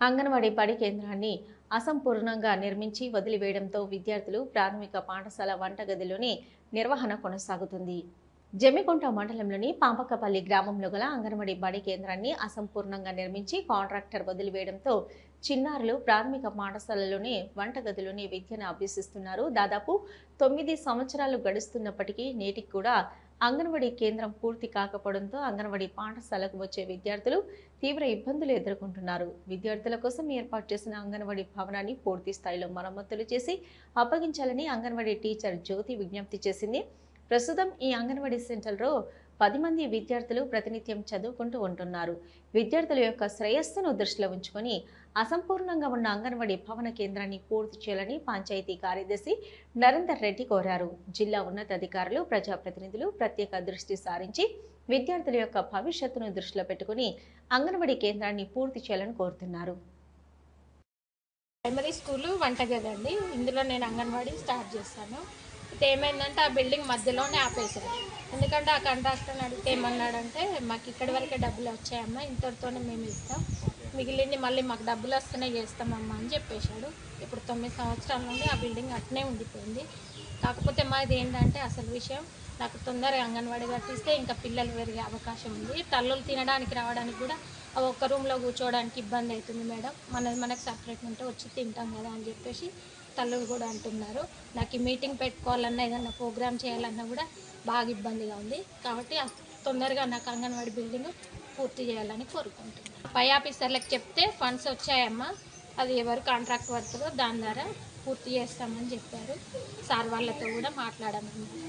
అంగన్వాడీ బడి కేంద్రాన్ని అసంపూర్ణంగా నిర్మించి వదిలివేయడంతో విద్యార్థులు ప్రాథమిక పాఠశాల వంటగదిలోని నిర్వహణ కొనసాగుతుంది. జమ్మికుంట మండలంలోని పాంపకపల్లి గ్రామంలో గల అంగన్వాడీ బడి కేంద్రాన్ని అసంపూర్ణంగా నిర్మించి కాంట్రాక్టర్ వదిలివేయడంతో చిన్నారులు ప్రాథమిక పాఠశాలలోని వంటగదిలోనే విద్యను అభ్యసిస్తున్నారు. దాదాపు తొమ్మిది సంవత్సరాలు గడుస్తున్నప్పటికీ నేటికి కూడా అంగన్వాడీ కేంద్రం పూర్తి కాకపోవడంతో అంగన్వాడీ పాఠశాలకు వచ్చే విద్యార్థులు తీవ్ర ఇబ్బందులు ఎదుర్కొంటున్నారు. విద్యార్థుల కోసం ఏర్పాటు చేసిన అంగన్వాడీ భవనాన్ని పూర్తి స్థాయిలో మరమ్మతులు చేసి అప్పగించాలని అంగన్వాడీ టీచర్ జ్యోతి విజ్ఞప్తి చేసింది. ప్రస్తుతం ఈ అంగన్వాడీ సెంటర్లో పది మంది విద్యార్థులు ప్రతినిత్యం చదువుకుంటూ ఉంటున్నారు. విద్యార్థుల యొక్క శ్రేయస్సును దృష్టిలో ఉంచుకొని అసంపూర్ణంగా ఉన్న అంగన్వాడీ భవన కేంద్రాన్ని పూర్తి చేయాలని పంచాయతీ కార్యదర్శి నరేందర్ రెడ్డి కోరారు. జిల్లా ఉన్నతాధికారులు ప్రజాప్రతినిధులు ప్రత్యేక దృష్టి సారించి విద్యార్థుల యొక్క భవిష్యత్తును దృష్టిలో పెట్టుకుని అంగన్వాడీ కేంద్రాన్ని పూర్తి చేయాలని కోరుతున్నారు. ప్రైమరీ స్కూల్ వంటగది అండి. ఇందులో నేను అంగన్వాడీ స్టార్ట్ చేస్తాను. అయితే ఏమైందంటే ఆ బిల్డింగ్ మధ్యలోనే ఆపేశారు. ఎందుకంటే ఆ కాంట్రాక్టర్ని అడిగితే ఏమన్నాడంటే మాకు ఇక్కడి వరకే డబ్బులు వచ్చాయమ్మా ఇంతటితోనే మేము ఇస్తాం. మిగిలింది మళ్ళీ మాకు డబ్బులు వస్తేనే చేస్తామమ్మా అని చెప్పేశాడు. ఇప్పుడు తొమ్మిది సంవత్సరాల నుండి ఆ బిల్డింగ్ అట్నే ఉండిపోయింది. కాకపోతే మాది ఏంటంటే అసలు విషయం నాకు తొందరగా అంగన్వాడీ కట్టిస్తే ఇంకా పిల్లలు పెరిగే అవకాశం ఉంది. తల్లులు తినడానికి రావడానికి కూడా అవి ఒక్క రూమ్లో కూర్చోవడానికి ఇబ్బంది అవుతుంది మేడం. మనది మనకు సపరేట్ ఉంటే వచ్చి తింటాం కదా అని చెప్పేసి తల్లులు కూడా అంటున్నారు. నాకు ఈ మీటింగ్ పెట్టుకోవాలన్నా ఏదన్నా ప్రోగ్రామ్ చేయాలన్నా కూడా బాగా ఇబ్బందిగా ఉంది. కాబట్టి తొందరగా నాకు అంగన్వాడీ బిల్డింగ్ పూర్తి చేయాలని కోరుకుంటున్నాను. పై ఆఫీసర్లకు చెప్తే ఫండ్స్ వచ్చాయమ్మా. అది ఎవరు కాంట్రాక్ట్ వర్క్లో దాని ద్వారా పూర్తి చేస్తామని చెప్పారు. సార్ వాళ్ళతో కూడా మాట్లాడమన్నారు.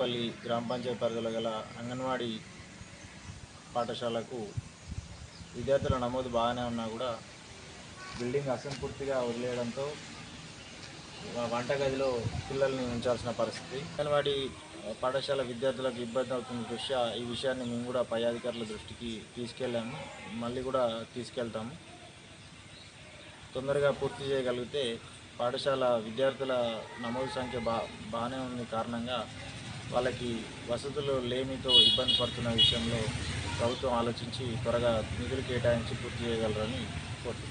పల్లి గ్రామ పంచాయతీ పరిధిలో గల అంగన్వాడీ పాఠశాలకు విద్యార్థుల నమోదు బాగానే ఉన్నా కూడా బిల్డింగ్ అసంపూర్తిగా వదిలేయడంతో వంటగదిలో పిల్లల్ని ఉంచాల్సిన పరిస్థితి. అంగన్వాడీ పాఠశాల విద్యార్థులకు ఇబ్బంది అవుతున్న దృష్ట్యా ఈ విషయాన్ని మేము కూడా పై అధికారుల దృష్టికి తీసుకెళ్ళాము. మళ్ళీ కూడా తీసుకెళ్తాము. తొందరగా పూర్తి చేయగలిగితే పాఠశాల విద్యార్థుల నమోదు సంఖ్య బా బాగానే ఉంది కారణంగా వాళ్ళకి వసతులు లేమితో ఇబ్బంది పడుతున్న విషయంలో ప్రభుత్వం ఆలోచించి త్వరగా నిధులు కేటాయించి పూర్తి చేయగలరని కోరుతున్నాను